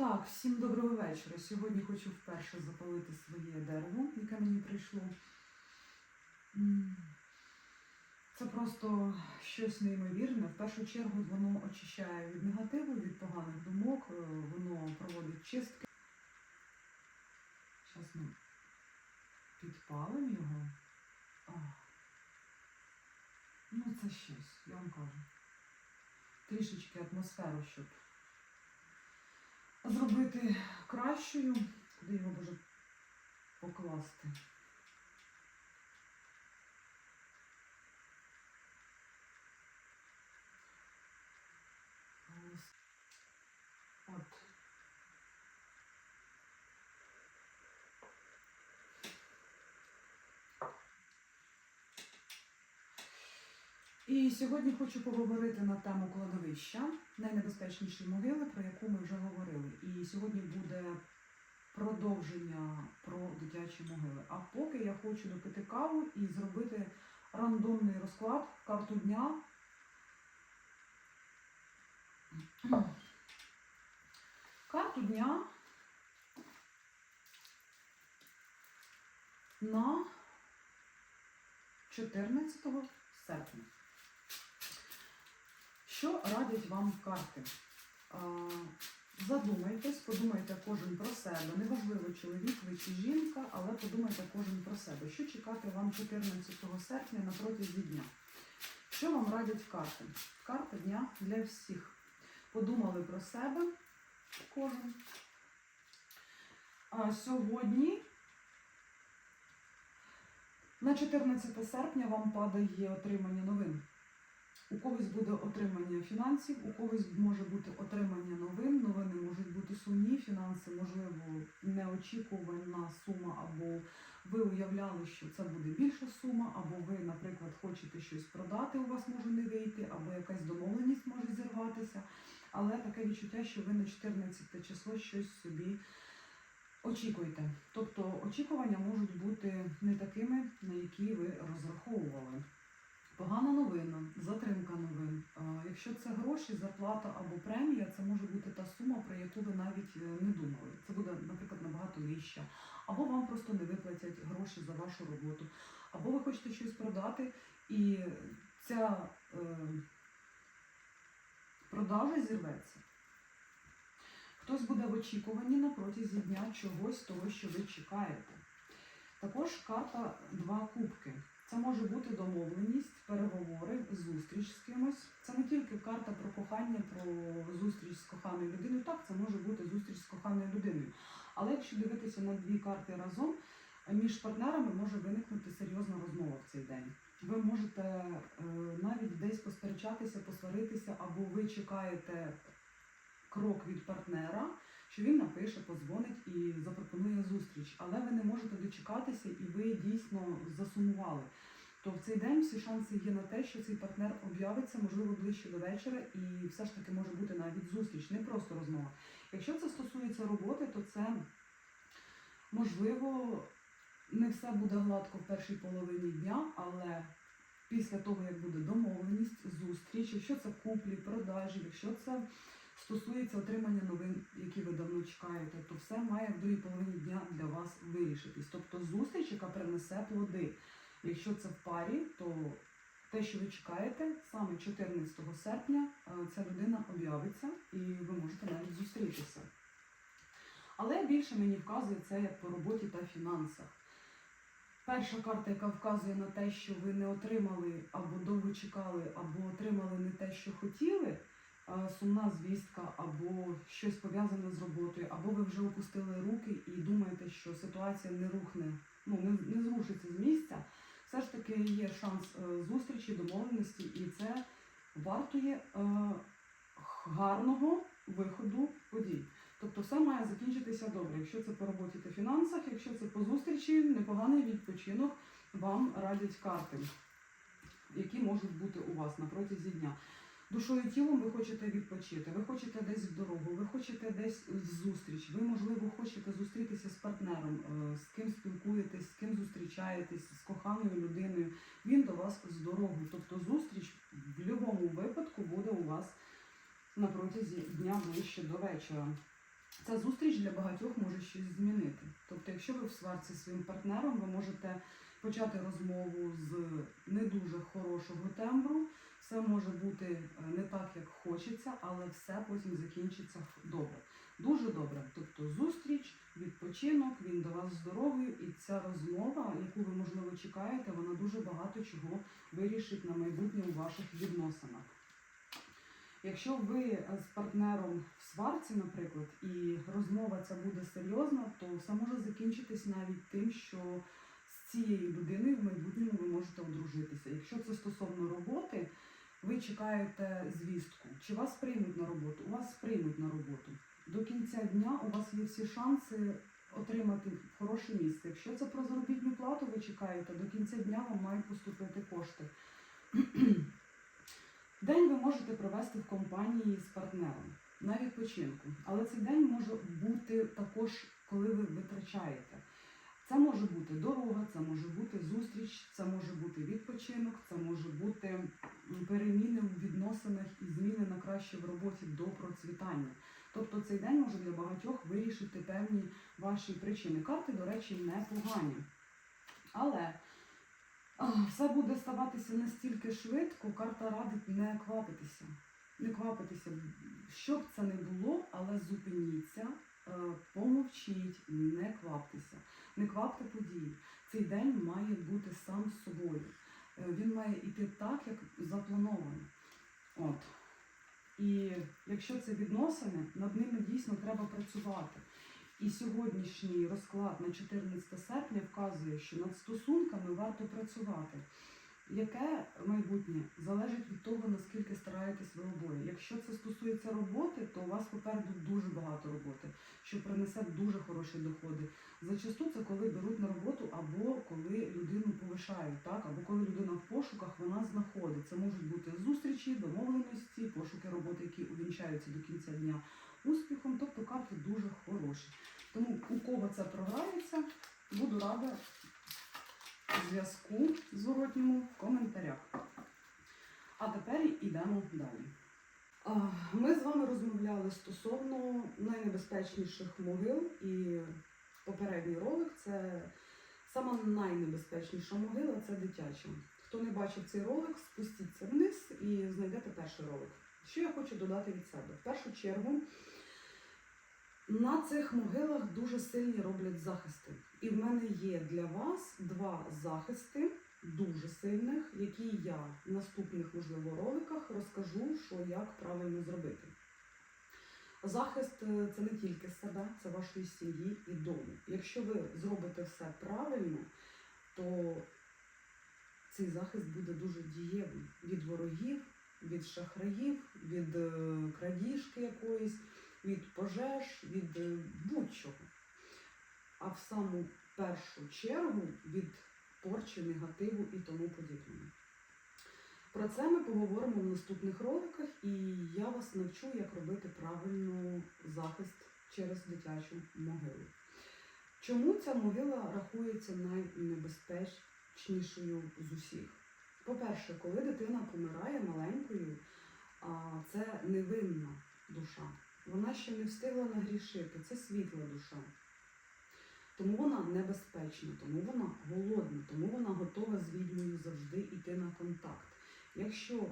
Так, всім доброго вечора. Сьогодні хочу вперше запалити своє дерево, яке мені прийшло. Це просто щось неймовірне. В першу чергу воно очищає від негативу, від поганих думок, е, воно проводить чистки. Зараз ми підпалимо його. Ах. Ну, це щось, я вам кажу. Трішечки атмосферу, щоб зробити кращою, куди його може покласти. От. І сьогодні хочу поговорити на тему кладовища, найнебезпечніші могили, про яку ми вже говорили. І сьогодні буде продовження про дитячі могили. А поки я хочу допити каву і зробити рандомний розклад, карту дня. Карту дня на 14 серпня. Що радять вам карти? Задумайтесь, подумайте кожен про себе. Неважливо, чоловік ви чи жінка, але подумайте кожен про себе. Що чекати вам 14 серпня на протязі дня? Що вам радять карти? Карта дня для всіх. Подумали про себе кожен. А сьогодні на 14 серпня вам падає отримання новин. У когось буде отримання фінансів, у когось може бути отримання новин. Новини можуть бути сумні, фінанси, можливо, неочікувана сума, або ви уявляли, що це буде більша сума, або ви, наприклад, хочете щось продати, у вас може не вийти, або якась домовленість може зірватися. Але таке відчуття, що ви на 14 число щось собі очікуєте. Тобто очікування можуть бути не такими, на які ви розраховували. Погана новина, затримка новин. Якщо це гроші, зарплата або премія, це може бути та сума, про яку ви навіть е, не думали. Це буде, наприклад, набагато нижча. Або вам просто не виплатять гроші за вашу роботу. Або ви хочете щось продати, і ця е, продажа зірветься. Хтось буде в очікуванні на протязі дня чогось того, що ви чекаєте. Також карта два кубки. Це може бути домовленість, переговори, зустріч з кимось. Це не тільки карта про кохання, про зустріч з коханою людиною. Так, це може бути зустріч з коханою людиною. Але якщо дивитися на дві карти разом, між партнерами може виникнути серйозна розмова в цей день. Ви можете е, навіть десь посперечатися, посваритися, або ви чекаєте крок від партнера, що він напише, подзвонить і запропонує зустріч. Але ви не можете дочекатися, і ви дійсно засумували. То в цей день всі шанси є на те, що цей партнер об'явиться, можливо, ближче до вечора, і все ж таки може бути навіть зустріч, не просто розмова. Якщо це стосується роботи, то це можливо не все буде гладко в першій половині дня, але після того, як буде домовленість, зустріч, якщо це куплі, продажі, якщо це стосується отримання новин, які ви давно чекаєте, то все має в другій половині дня для вас вирішитись. Тобто зустріч, яка принесе плоди. Якщо це в парі, то те, що ви чекаєте, саме 14 серпня е, ця людина об'явиться і ви можете навіть зустрітися. Але більше мені вказує це як по роботі та фінансах. Перша карта, яка вказує на те, що ви не отримали або довго чекали, або отримали не те, що хотіли, сумна звістка, або щось пов'язане з роботою, або ви вже опустили руки і думаєте, що ситуація не рухне, ну не, не зрушиться з місця. Все ж таки є шанс е, зустрічі, домовленості, і це вартує е, гарного виходу подій. Тобто все має закінчитися добре. Якщо це по роботі та фінансах, якщо це по зустрічі, непоганий відпочинок вам радять карти, які можуть бути у вас на протязі дня. Душою і тілом ви хочете відпочити, ви хочете десь в дорогу, ви хочете десь в зустріч, ви, можливо, хочете зустрітися з партнером, е, з ким спілкуєтесь, з ким зустрічаєтесь, з коханою людиною. Він до вас з дорогу. Тобто зустріч в будь-якому випадку буде у вас на протязі дня ближче до вечора. Ця зустріч для багатьох може щось змінити. Тобто, якщо ви в сварці зі своїм партнером, ви можете почати розмову з не дуже хорошого тембру. Все може бути е, не так, як хочеться, але все потім закінчиться добре. Дуже добре. Тобто зустріч, відпочинок, він до вас з дорогою, і ця розмова, яку ви можливо чекаєте, вона дуже багато чого вирішить на майбутнє у ваших відносинах. Якщо ви е, з партнером в сварці, наприклад, і розмова ця буде серйозна, то все може закінчитись навіть тим, що цією людиною в майбутньому ви можете одружитися. Якщо це стосовно роботи, ви чекаєте звістку, чи вас приймуть на роботу, у вас приймуть на роботу. До кінця дня у вас є всі шанси отримати хороше місце. Якщо це про заробітну плату, ви чекаєте, до кінця дня вам мають поступити кошти. День ви можете провести в компанії з партнером на відпочинку, але цей день може бути також, коли ви витрачаєте. Це може бути дорога, це може бути зустріч, це може бути відпочинок, це може бути переміни в відносинах і зміни на краще в роботі до процвітання. Тобто цей день може для багатьох вирішити певні ваші причини. Карти, до речі, непогані. Але все буде ставатися настільки швидко, карта радить не квапитися. Не квапитися. Що б це не було, але зупиніться, е, помовчіть, не кваптеся. Не квапте події. Цей день має бути сам з собою. Е, Він має йти так, як заплановано. От. І якщо це відносини, над ними дійсно треба працювати. І сьогоднішній на 14 серпня вказує, що над стосунками варто працювати. Яке майбутнє залежить від того, наскільки стараєтесь ви обоє. Якщо це стосується роботи, то у вас попереду дуже багато роботи, що принесе дуже хороші доходи. Зачасту це коли беруть на роботу або коли людину повишають, так або коли людина в пошуках вона знаходить. Це можуть бути зустрічі, домовленості, пошуки роботи, які увінчаються до кінця дня успіхом. Тобто карти дуже хороші. Тому у кого це програється, буду рада зв'язку зворотньому в коментарях. А тепер йдемо далі. Ми з вами розмовляли стосовно найнебезпечніших могил, і попередній ролик це сама найнебезпечніша могила це дитяча. Хто не бачив цей ролик, спустіться вниз і знайдете перший ролик. Що я хочу додати від себе? В першу чергу, на цих могилах дуже сильні роблять захисти. І в мене є для вас два захисти дуже сильних, які я в наступних, можливо, роликах розкажу, що як правильно зробити. Захист е, це не тільки себе, це вашої сім'ї і дому. Якщо ви зробите все правильно, то цей захист буде дуже дієвим від ворогів, від шахраїв, від е, крадіжки якоїсь, від пожеж, від е, будь-чого. А в саму першу чергу від порчі, негативу і тому подібного. Про це ми поговоримо в наступних роликах, і я вас навчу, як робити правильно захист через дитячу могилу. Чому ця могила рахується найнебезпечнішою з усіх? По-перше, коли дитина помирає маленькою, це невинна душа. Вона ще не встигла нагрішити, це світла душа. Тому вона небезпечна, тому вона голодна, тому вона готова з відьмою завжди йти на контакт. Якщо е,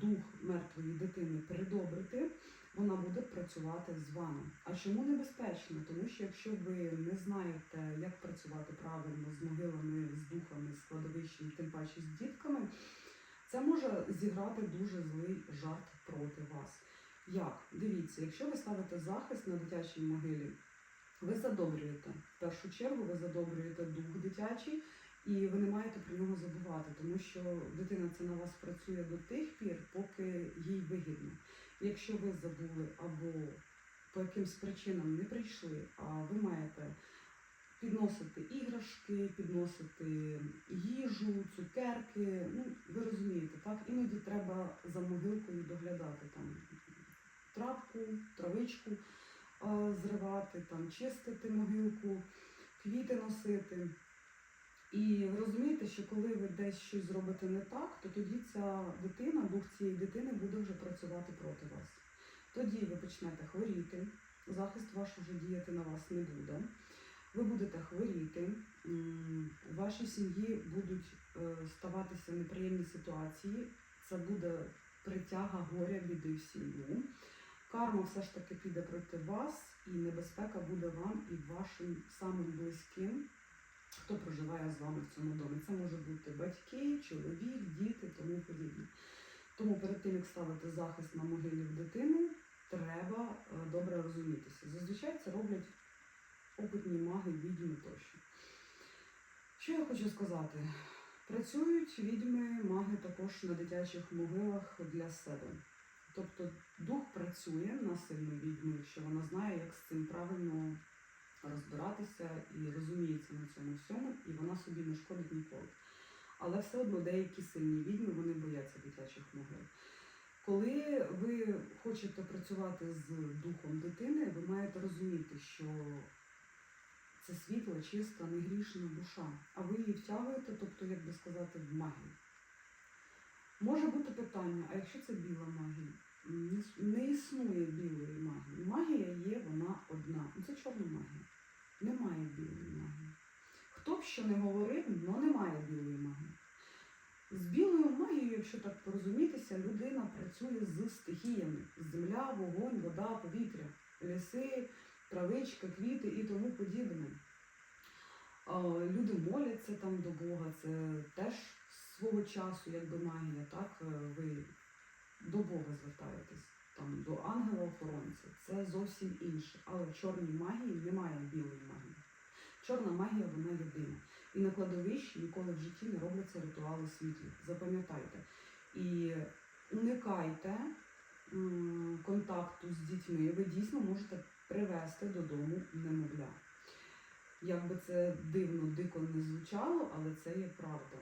дух мертвої дитини придобрити, вона буде працювати з вами. А чому небезпечно? Тому що якщо ви не знаєте, як працювати правильно з могилами, з духами, з кладовищем, тим паче з дітками, це може зіграти дуже злий жарт проти вас. Як? Дивіться, якщо ви ставите захист на дитячій могилі, ви задобрюєте. В першу чергу ви задобрюєте дух дитячий, і ви не маєте про нього забувати, тому що дитина це на вас працює до тих пір, поки їй вигідно. Якщо ви забули або по якимсь причинам не прийшли, а ви маєте підносити іграшки, підносити їжу, цукерки, ну ви розумієте, так іноді треба за могилкою доглядати там травку, травичку зривати, там чистити могилку, квіти носити. І ви розумієте, що коли ви десь щось зробите не так, то тоді ця дитина, дух цієї дитини буде вже працювати проти вас. Тоді ви почнете хворіти, захист ваш вже діяти на вас не буде. Ви будете хворіти, у вашій сім'ї будуть е, ставатися неприємні ситуації. Це буде притяга горя, біди в сім'ю. Карма все ж таки піде проти вас, і небезпека буде вам і вашим самим близьким, хто проживає з вами в цьому домі. Це може бути батьки, чоловік, діти, тому подібне. Тому перед тим, як ставити захист на могилі в дитину, треба е, добре розумітися. Зазвичай це роблять опитні маги, відьми тощо. Що я хочу сказати? Працюють відьми, маги також на дитячих могилах для себе. Тобто дух працює на сильну відьму, якщо вона знає, як з цим правильно розбиратися і розуміється на цьому всьому, і вона собі не шкодить ніколи. Але все одно деякі сильні відьми вони бояться дитячих могил. Коли ви хочете працювати з духом дитини, ви маєте розуміти, що це світла, чиста, негрішна душа, а ви її втягуєте, тобто, як би сказати, в магію. Може бути питання, а якщо це біла магія? Не існує білої магії. Магія є вона одна. Ну, Це чорна магія. Немає білої магії. Хто б що не говорив, але немає білої магії. З білою магією, якщо так порозумітися, людина працює з стихіями: земля, вогонь, вода, повітря, ліси, травичка, квіти і тому подібне. Люди моляться там до Бога, це теж свого часу, якби магія, так е, ви до Бога звертаєтесь, там до ангела-охоронця. Це зовсім інше. Але в чорній магії немає білої магії. Чорна магія вона єдина. І на кладовищі ніколи в житті не робляться ритуали світлі. Запам'ятайте. І уникайте контакту з дітьми. Ви дійсно можете привезти додому немовля. Як би це дивно, дико не звучало, але це є правда.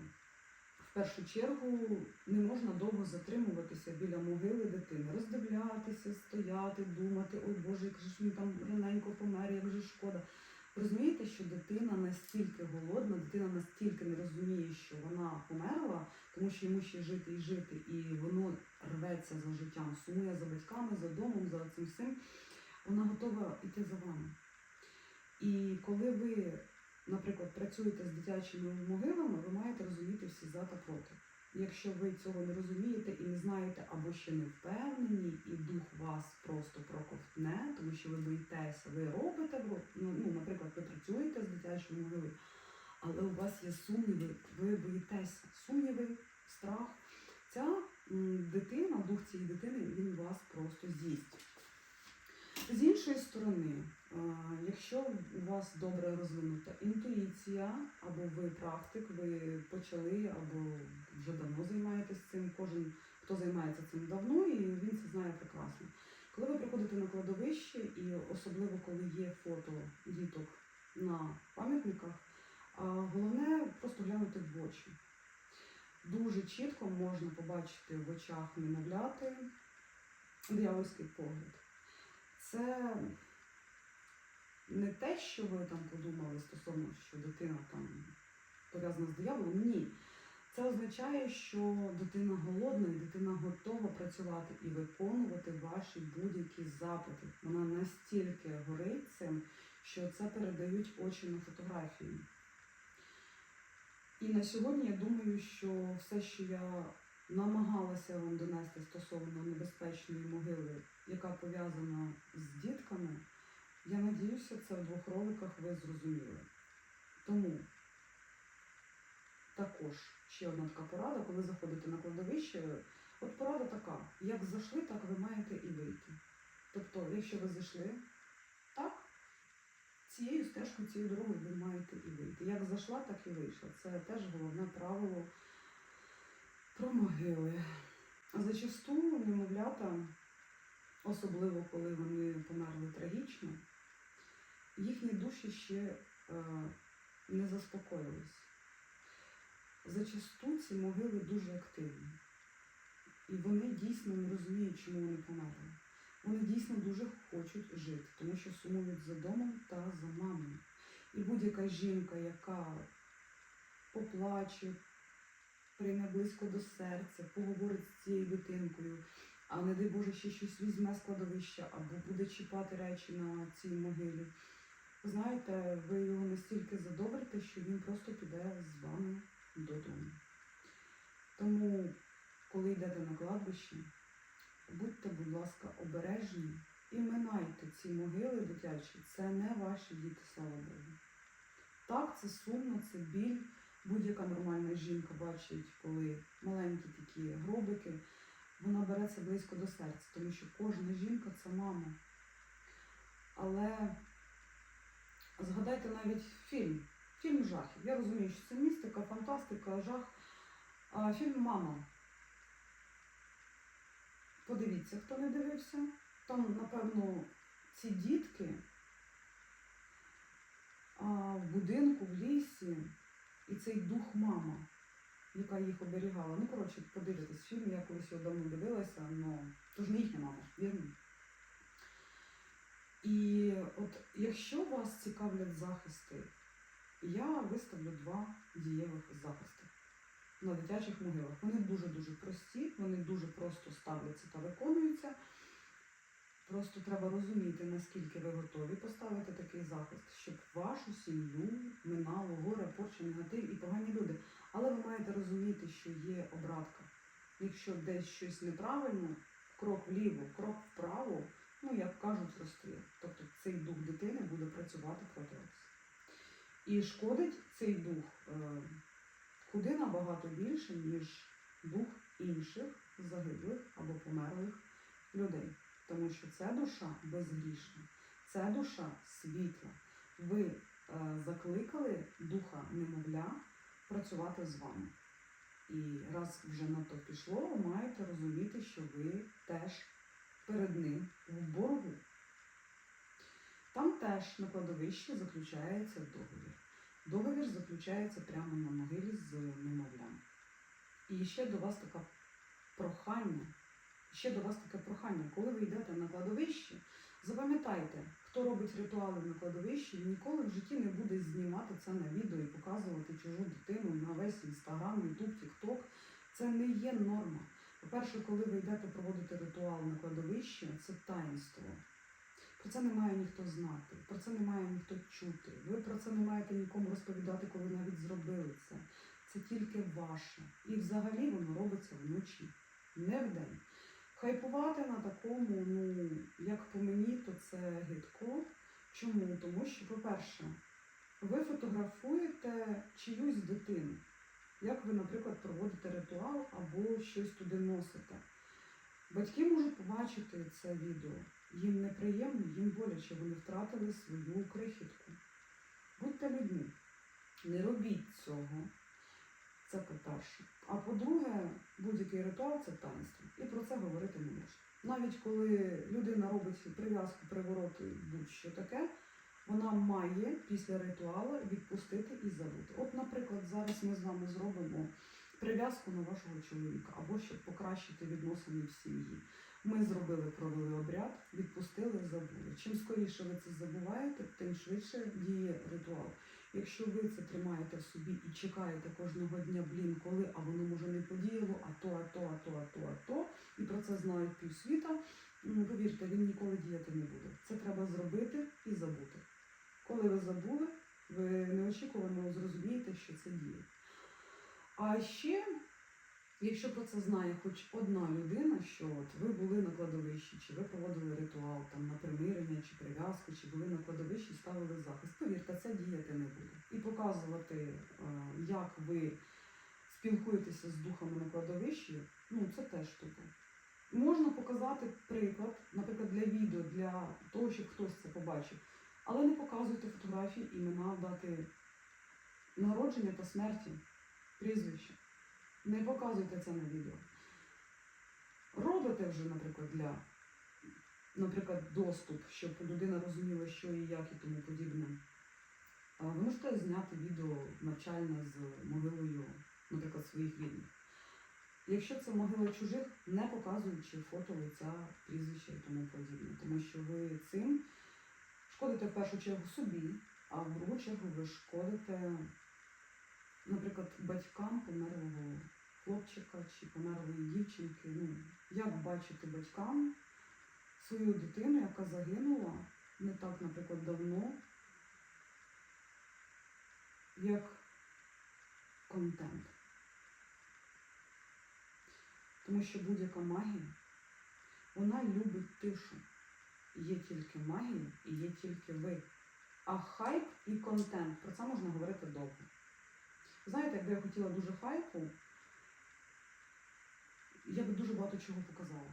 Першу чергу не можна довго затримуватися біля могили дитини, роздивлятися, стояти, думати, ой Боже, як же ж він там раненько помер, як же шкода. Розумієте, що дитина настільки голодна, дитина настільки не розуміє, що вона померла, тому що йому ще жити і жити, і воно рветься за життям, сумує за батьками, за домом, за цим всім. Вона готова йти за вами. І коли ви, наприклад, працюєте з дитячими могилами, ви маєте розуміти всі за та проти. Якщо ви цього не розумієте і не знаєте, або ще не впевнені, і дух вас просто проковтне, тому що ви боїтеся, ви робите, ну, ну, наприклад, ви працюєте з дитячою могилою, але у вас є сумніви, ви боїтеся, сумніви, страх. Ця дитина, дух цієї дитини, він вас просто з'їсть. З іншої сторони, е, якщо у вас добре розвинута інтуїція, або ви практик, ви почали, або вже давно займаєтесь цим, кожен, хто займається цим давно, і він це знає прекрасно. Коли ви приходите на кладовище, і особливо коли є фото діток на пам'ятниках, головне просто глянути в очі. Дуже чітко можна побачити в очах немовляти диявольський погляд це не те, що ви там подумали стосовно, що дитина там пов'язана з дияволом. Ні. Це означає, що дитина голодна і дитина готова працювати і виконувати ваші будь-які запити. Вона настільки горить цим, що це передають очі на фотографії. І на сьогодні я думаю, що все, що я намагалася вам донести стосовно небезпечної могили, яка пов'язана з дітками, я надіюся, це в двох роликах ви зрозуміли. Тому також ще одна така порада, коли заходите на кладовище, от порада така, як зайшли, так ви маєте і вийти. Тобто, якщо ви зайшли, так, цією стежкою, цією дорогою ви маєте і вийти. Як зайшла, так і вийшла. Це теж головне правило про могили. Зачасту немовлята, особливо коли вони померли трагічно, їхні душі ще е, не заспокоїлись. Зачасту ці могили дуже активні. І вони дійсно не розуміють, чому вони померли. Вони дійсно дуже хочуть жити, тому що сумують за домом та за мамою. І будь-яка жінка, яка поплаче, прийме близько до серця, поговорить з цією дитинкою а не дай Боже, ще щось візьме з кладовища або буде чіпати речі на цій могилі. Знаєте, ви його настільки задобрите, що він просто піде з вами додому. Тому, коли йдете на кладбище, будьте, будь ласка, обережні і минайте ці могили дитячі. Це не ваші діти, слава Богу. Так, це сумно, це біль. Будь-яка нормальна жінка бачить, коли маленькі такі гробики, вона бере це близько до серця, тому що кожна жінка це мама. Але згадайте навіть фільм, фільм жахів. Я розумію, що це містика, фантастика, жах. А фільм Мама. Подивіться, хто не дивився. Там, напевно, ці дітки а, в будинку, в лісі, і цей дух мама, яка їх оберігала. Ну, коротше, подивитись фільм, я колись його давно дивилася, але то ж не їхня мама, вірно? І от якщо вас цікавлять захисти, я виставлю два дієвих захисти на дитячих могилах. Вони дуже-дуже прості, вони дуже просто ставляться та виконуються. Просто треба розуміти, наскільки ви готові поставити такий захист, щоб вашу сім'ю минало горе, порча, негатив і погані люди. Але ви маєте розуміти, що є обратка. Якщо десь щось неправильно, крок вліво, крок вправо, ну як кажуть, розстріл. Тобто цей дух дитини буде працювати проти вас. І шкодить цей дух е, куди набагато більше, ніж дух інших загиблих або померлих людей. Тому що це душа безгрішна, це душа світла. Ви е, закликали духа немовля працювати з вами. І раз вже на то пішло, ви маєте розуміти, що ви теж перед ним в боргу. Там теж на кладовищі заключається договір. Договір заключається прямо на могилі з немовлям. І ще до вас таке прохання. Ще до вас таке прохання. Коли ви йдете на кладовище, запам'ятайте, хто робить ритуали на кладовищі, ніколи в житті не буде знімати це на відео і показувати чужу дитину на весь інстаграм, ютуб, тікток. Це не є норма. По-перше, коли ви йдете проводити ритуал на кладовищі, це таїнство. Про це не має ніхто знати, про це не має ніхто чути. Ви про це не маєте нікому розповідати, коли навіть зробили це. Це тільки ваше. І взагалі воно робиться вночі, не вдень. Хайпувати на такому, ну, як по мені, то це гидко. Чому? Тому що, по-перше, ви фотографуєте чиюсь дитину. Як ви, наприклад, проводите ритуал або щось туди носите. Батьки можуть побачити це відео. Їм неприємно, їм боляче, вони втратили свою крихітку. Будьте людьми, не робіть цього. Це по-перше. А по-друге, будь-який ритуал це таїнство. І про це говорити не можна. Навіть коли людина робить прив'язку, привороти, будь-що таке, вона має після ритуалу відпустити і забути. От, наприклад, зараз ми з вами зробимо прив'язку на вашого чоловіка або щоб покращити відносини в сім'ї. Ми зробили, провели обряд, відпустили, забули. Чим скоріше ви це забуваєте, тим швидше діє ритуал. Якщо ви це тримаєте в собі і чекаєте кожного дня, блін, коли, а воно може не подіяло, а то, а то, а то, а то, а то, і про це знають півсвіта, ну, повірте, він ніколи діяти не буде. Це треба зробити і забути. Коли ви забули, ви неочікувано зрозумієте, що це діє. А ще, якщо про це знає хоч одна людина, що от ви були на кладовищі, чи ви проводили ритуал там на примирення, чи прив'язку, чи були на кладовищі, ставили захист, повірте, це діяти не буде. І показувати, е, як ви спілкуєтеся з духами на кладовищі, ну це теж штука. Можна показати приклад, наприклад, для відео, для того, щоб хтось це побачив. Але не показуйте фотографії, імена, дати народження та смерті, прізвище. Не показуйте це на відео. Робите вже, наприклад, для, наприклад, доступ, щоб людина розуміла, що і як і тому подібне. Ви можете зняти відео навчальне з могилою, наприклад, своїх рідних. Якщо це могила чужих, не показуючи фото лиця, прізвища і тому подібне, тому що ви цим шкодите в першу чергу собі, а в другу чергу ви шкодите, наприклад, батькам померлого хлопчика чи померлої дівчинки. Ну, як бачити батькам свою дитину, яка загинула не так, наприклад, давно, як контент. Тому що будь-яка магія, вона любить тишу. Є тільки магія і є тільки ви. А хайп і контент, про це можна говорити довго. Знаєте, якби я хотіла дуже хайпу, я би дуже багато чого показала.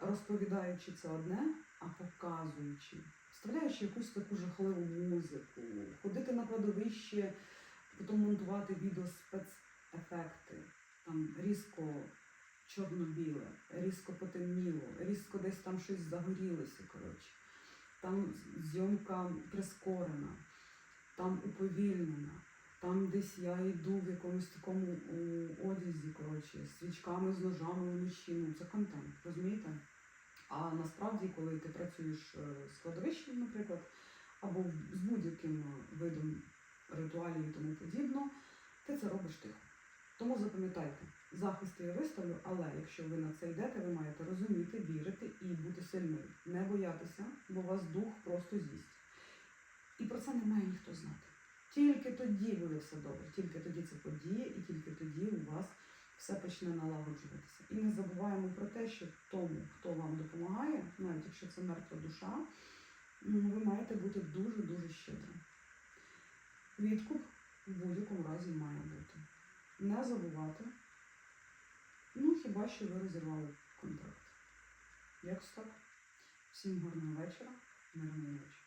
Розповідаючи це одне, а показуючи, вставляючи якусь таку жахливу музику, ходити на кладовище, потім монтувати відео спецефекти, там різко чорно-біле, різко потемніло, різко десь там щось загорілося, коротше. Там зйомка прискорена, там уповільнена, там десь я йду в якомусь такому одязі, коротше, з свічками, з ножами вночі. Ну, це контент, розумієте? А насправді, коли ти працюєш е, з кладовищем, наприклад, або з будь-яким видом ритуалів і тому подібно, ти це робиш тихо. Тому запам'ятайте, захист я виставлю, але якщо ви на це йдете, ви маєте розуміти, вірити і бути сильною. Не боятися, бо вас дух просто з'їсть. І про це не має ніхто знати. Тільки тоді буде все добре, тільки тоді це подіє, і тільки тоді у вас все почне налагоджуватися. І не забуваємо про те, що тому, хто вам допомагає, навіть якщо це мертва душа, ви маєте бути дуже-дуже щедрим. Відкуп в будь-якому разі має бути. Не забувати. Ну, хіба що ви розірвали контракт. Якось так. Всім гарного вечора, мирної ночі.